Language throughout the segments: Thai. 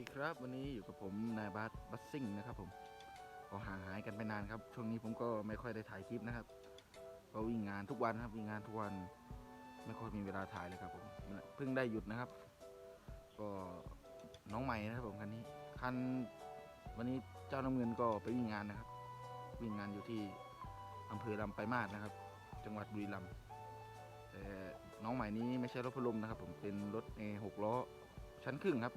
ดีครับวันนี้อยู่กับผมนายบาสบัสซิ่งนะครับผมก็ห่างหายกันไปนานครับ ช่วงนี้ผมก็ไม่ค่อยได้ถ่ายคลิปนะครับก็วิ่งงานทุกวันครับวิ่งงานทุกวันไม่ค่อยมีเวลาถ่ายเลยครับผมเพิ่งได้หยุดนะครับ ก็น้องใหม่นะครับผมคันนี้คันวันนี้เจ้าน้ำเงินก็ไปวิ่งงานนะครับ วิ่งงานอยู่ที่อำเภอลำไปมาศนะครับ จังหวัดบุรีรัมย์แต่น้องใหม่นี้ไม่ใช่รถพัดลมนะครับ ผมเป็นรถเอหกล้อชั้นครึ่งครับ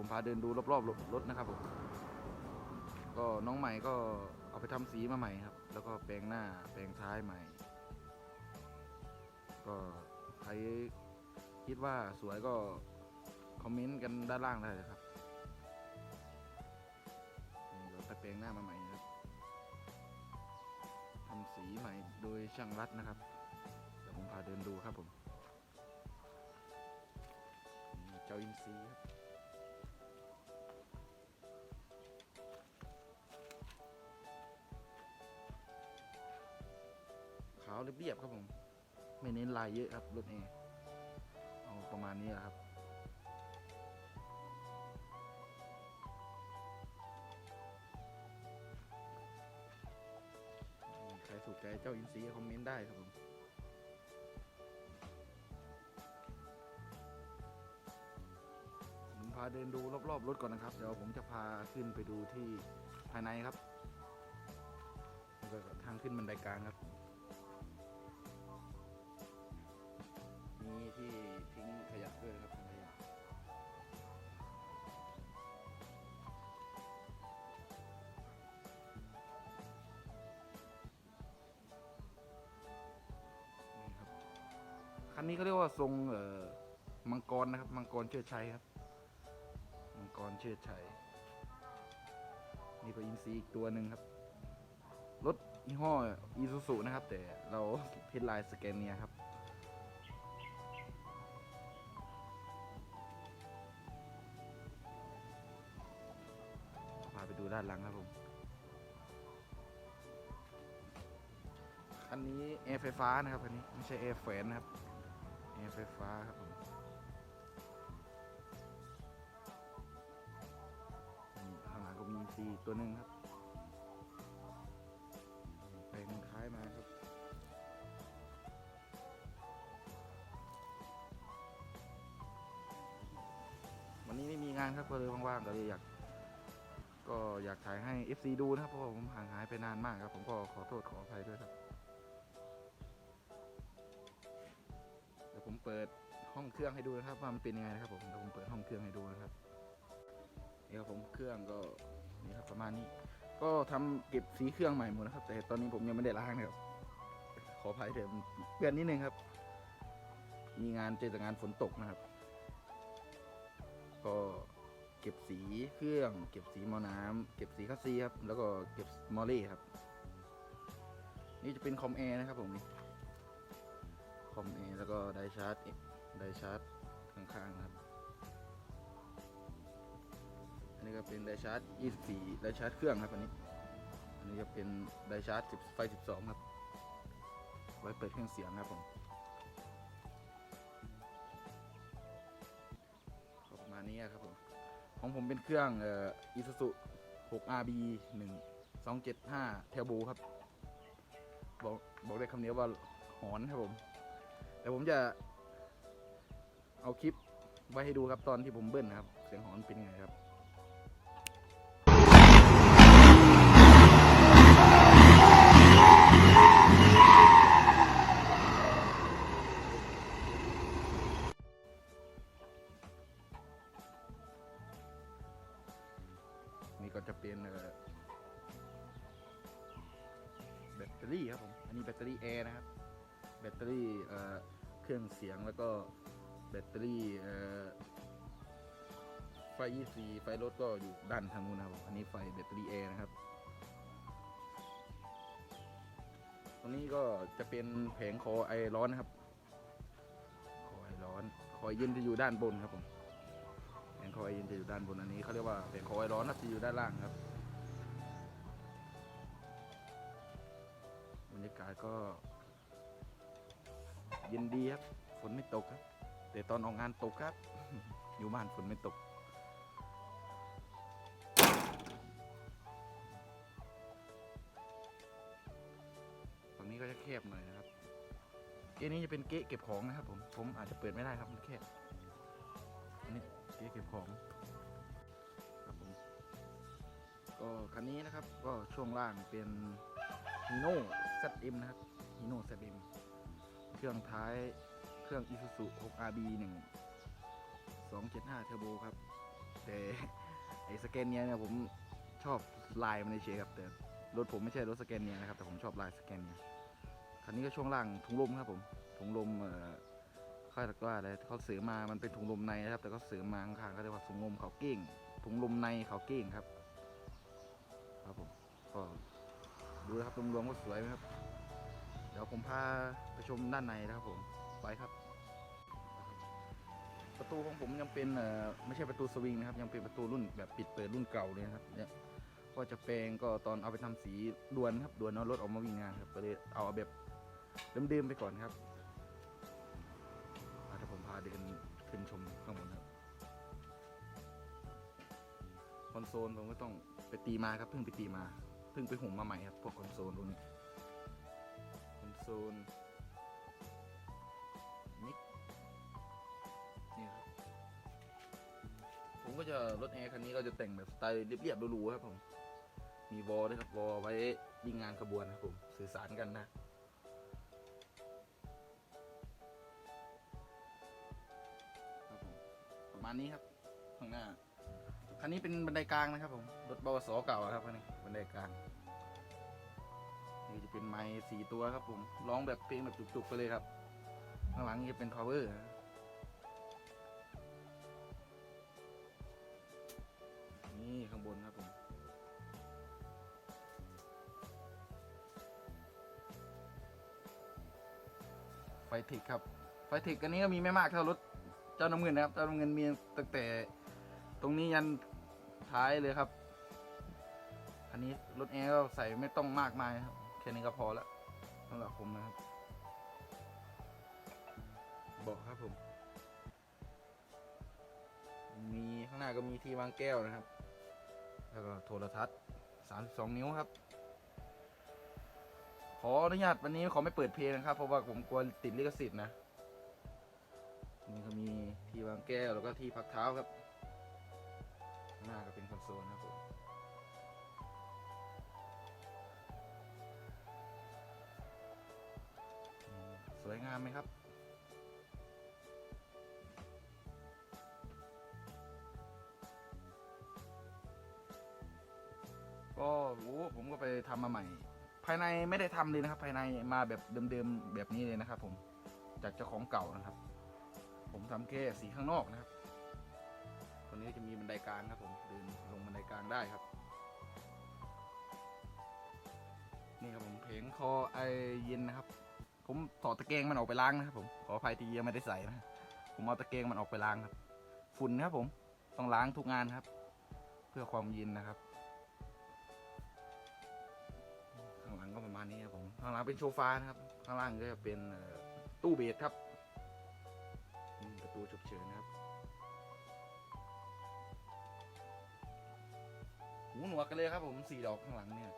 ผมพาเดินดูรอบๆรถนะครับผมก็น้องใหม่ก็เอาไปทำสีมาใหม่ครับ แล้วก็แปลงหน้าแปลงท้ายใหม่ ก็ใครคิดว่าสวยก็คอมเมนต์กันด้านล่างได้เลยครับนี่เราไปแปลงหน้ามาใหม่นะครับทำสีใหม่โดยช่างรัดนะครับเดี๋ยวผมพาเดินดูครับผมเจ้าอินซีครับาวเรียบๆครับผม ไม่เน้นลายเยอะครับรถเอเอาประมาณนี้ครับใครถูกใจเจ้าอินซีคอมเมนต์ได้ครับผมผมพาเดินดูรอบๆรถก่อนนะครับ เดี๋ยวผมจะพาขึ้นไปดูที่ภายในครับ ทางขึ้นบันไดกลางครับ มีที่ทิ้งขยะด้วยนะครับขยะคันนี้เขาเรียกว่าทรงเอ่อมังกรนะครับ มังกรเชิดชัยครับ มังกรเชิดชัยนี่ก็อินซีอีกตัวหนึ่งครับ รถยี่ห้ออีซูซูนะครับ แต่เราเพชรลายสแกนเนียครับ ด้านหลังครับผม อันนี้แอร์ไฟฟ้านะครับอันนี้ไม่ใช่แอร์แฝนนะครับแอร์ไฟฟ้าครับผมข้างหลังก็มีซีตัวหนึ่งครับแปลงท้ายมาครับวันนี้ไม่มีงานครับก็เลยว่างๆก็เลยอยาก ก็อยากถ่ายให้ FC ดูนะครับเพราะผมห่างหายไปนานมากครับ ผมก็ขอโทษขออภัยด้วยครับเดี๋ยวผมเปิดห้องเครื่องให้ดูนะครับว่ามันเป็นยังไงนะครับผมเดี๋ยวผมเปิดห้องเครื่องให้ดูนะครับนี่ครับผมเครื่องก็นี่ครับประมาณนี้ ก็ทำเก็บสีเครื่องใหม่หมดนะครับ แต่ตอนนี้ผมยังไม่ได้ล้างนะครับขออภัยเถอะเปลี่ยนนิดนึงครับ มีงานเจอแต่งานฝนตกนะครับ ก็ เก็บสีเครื่อง เก็บสีมอน้ำเก็บสีคัสซีครับ แล้วก็เก็บมอลลี่ครับ นี่จะเป็นคอมแอร์นะครับผมนี่คอมเอร์แล้วก็ไดชาร์จไดชาร์จข้างๆครับ อันนี้ก็เป็นไดชาร์จ 24 ไดชาร์จเครื่องครับอันนี้ อันนี้ก็เป็นไดชาร์จ 10 ไฟ 12 ครับ ไว้เปิดเครื่องเสียงครับผม ของผมเป็นเครื่องเอ่อ Isuzu 6RB 1 275 Turbo ครับ บอกบอกได้คำนี้วว่าหอนครับผม แต่ผมจะเอาคลิปไว้ให้ดูครับตอนที่ผมเบิ้ลนะครับ เสียงหอนเป็นยังไงครับ อันนี้นะครับ แบตเตอรี่เครื่องเสียงแล้วก็แบตเตอรี่ไฟ EC ไฟรถก็อยู่ด้านทางนู้นนะครับ อันนี้ไฟแบตเตอรี่แอร์นะครับ ตรงนี้ก็จะเป็นแผงคอไอร้อนนะครับคอไอร้อนคอยเย็นจะอยู่ด้านบนครับผมแผงคอไอเย็นจะอยู่ด้านบนอันนี้เขาเรียกว่าแผงคอไอร้อนนะจะอยู่ด้านล่างครับ กาศก็เย็นดีครับ ฝนไม่ตกครับ แต่ตอนออกงานตกครับ อยู่บ้านฝนไม่ตกตรงนี้ก็จะแคบหน่อยนะครับ เก๊นี้จะเป็นเก๊เก็บของนะครับผม ผมอาจจะเปิดไม่ได้ครับมันแคบ อันนี้เก๊เก็บของครับผม ก็คันนี้นะครับ ก็ช่วงล่างเป็นฮีโน่ ZM นะครับฮีโน่ ZM เครื่องท้ายเครื่อง Isuzu 6RB 1 275เทอร์โบครับ แต่ไอ้สแกนเนียเนี่ยผมชอบลายมันเฉยๆครับแต่รถผมไม่ใช่รถสแกนเนียนะครับแต่ผมชอบลายสแกนเนียคันนี้ก็ช่วงล่างถุงลมครับผมถุงลมเอ่อค่อยเรียกว่าอะไรเขาเสือมามันเป็นถุงลมในนะครับ แต่ก็เสือมาข้างๆเขาเรียกว่าถุงลมเขาเก้งถุงลมในเขาเก้งครับ ครับผมก็ ดูนะครับรวมๆก็สวยไหมครับ เดี๋ยวผมพาไปชมด้านในนะครับผมไปครับ ประตูของผมยังเป็นไม่ใช่ประตูสวิงนะครับ ยังเป็นประตูรุ่นแบบปิดเปิดรุ่นเก่าเลยนะครับเนี่ยก็จะแปลงก็ตอนเอาไปทำสีด่วนครับด่วนเอารถออกมาวิ่งงานครับก็เลยเอาแบบเดิมๆไปก่อนครับเดี๋ยวผมพาเดินขึ้นชมข้างบนครับคอนโซลผมก็ต้องไปตีมาครับเพิ่งไปตีมา เพิ่งไปหุงมาใหม่ครับพวกคอนโซลตรงนี้คอนโซลนิกนี่ครับผมก็จะรถแอร์คันนี้ก็จะแต่งแบบสไตล์เรียบๆหรูๆครับผม มีวอลด้วยครับวอลไว้วิ่งงานขบวนครับผมสื่อสารกันนะประมาณนี้ครับข้างหน้าคันนี้เป็นบันไดกลางนะครับผม รถบวสเก่าครับคันนี้ันไดกลางนี่จะเป็นไม้สี่ตัวครับผมร้องแบบเพลงแบบจุกๆไปเลยครับ ข้างหลังนี่จะเป็น power นี่ข้างบนครับผมไฟเทคครับ ไฟเทคอันนี้ก็มีไม่มากเท่ารถเจ้าน้ำเงินนะครับ เจ้าน้ำเงินมีตั้งแต่ตรงนี้ยันท้ายเลยครับ นนี้รถแอร์ก็ใส่ไม่ต้องมากมายครับแค่นี้ก็พอแล้วสำหรับผมนะครับเบอกครับผม มีข้างหน้าก็มีที่วางแก้วนะครับ แล้วก็โทรทัศน์ 32 นิ้วครับ ขออนุญาตวันนี้ขอไม่เปิดเพลงนะครับ เพราะว่าผมกลัวติดลิขสิทธิ์นะนี่ก็มีที่วางแก้วแล้วก็ที่พักเท้าครับ หน้าก็เป็นคอนโซลนะครับผม วยงามไหมครับ ก็โอ้ผมก็ไปทำมาใหม่ ภายในไม่ได้ทำเลยนะครับ ภายในมาแบบเดิมๆแบบนี้เลยนะครับผมจากเจ้าของเก่านะครับ ผมทำแค่สีข้างนอกนะครับตัวนี้จะมีบันไดกลางครับผมเดินลงบันไดกลางได้ครับ นี่ครับผมเพลงคอไอเย็นนะครับ ผมถอดตะแกรงมันออกไปล้างนะครับผมขออภัยที่ยังไม่ได้ใส่นะผมเอาตะแกรงมันออกไปล้างครับ ฝุ่นครับผมต้องล้างทุกงานครับ เพื่อความเย็นนะครับ ข้างหลังก็ประมาณนี้ครับผมข้างหลังเป็นโซฟานะครับ ข้างล่างก็จะเป็นตู้เบสครับประตูฉุกเฉินนะครับหูหนวกกันเลยครับผมสี่ดอกข้างหลังเนี่ย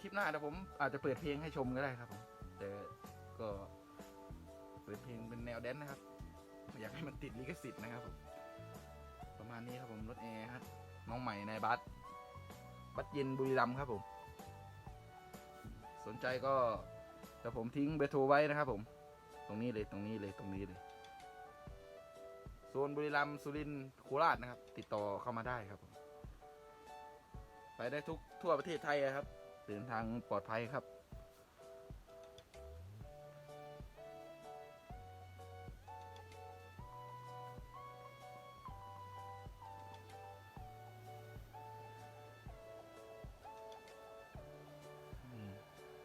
คลิปหน้าเดี๋ยวผมอาจจะเปิดเพลงให้ชมก็ได้ครับผมแต่ก็เปิดเพลงเป็นแนวแดนซ์นะครับอยากให้มันติดลิขสิทธิ์นะครับผมประมาณนี้ครับผมรถแอร์ครับน้องใหม่ในบัสบัสเย็นบุรีรัมย์ครับผม สนใจก็เดี๋ยวผมทิ้งเบอร์โทรไว้นะครับผม ตรงนี้เลยตรงนี้เลยตรงนี้เลยโซนบุรีรัมย์สุรินทร์โคราชนะครับ ติดต่อเข้ามาได้ครับผมไปได้ทุกทั่วประเทศไทยครับ เดินทางปลอดภัยครับ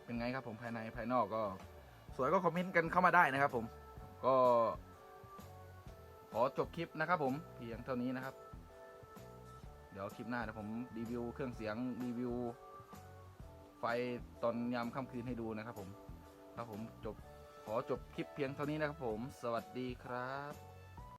เป็นไงครับผมภายในภายนอกก็สวยก็คอมเมนต์กันเข้ามาได้นะครับ ผมก็ขอจบคลิปนะครับ ผมเพียงเท่านี้นะครับ เดี๋ยวคลิปหน้าเดี๋ยวผมรีวิวเครื่องเสียงรีวิว ไฟตอนยามค่ำคืนให้ดูนะครับผม ครับผมจบขอจบคลิปเพียงเท่านี้นะครับผม สวัสดีครับ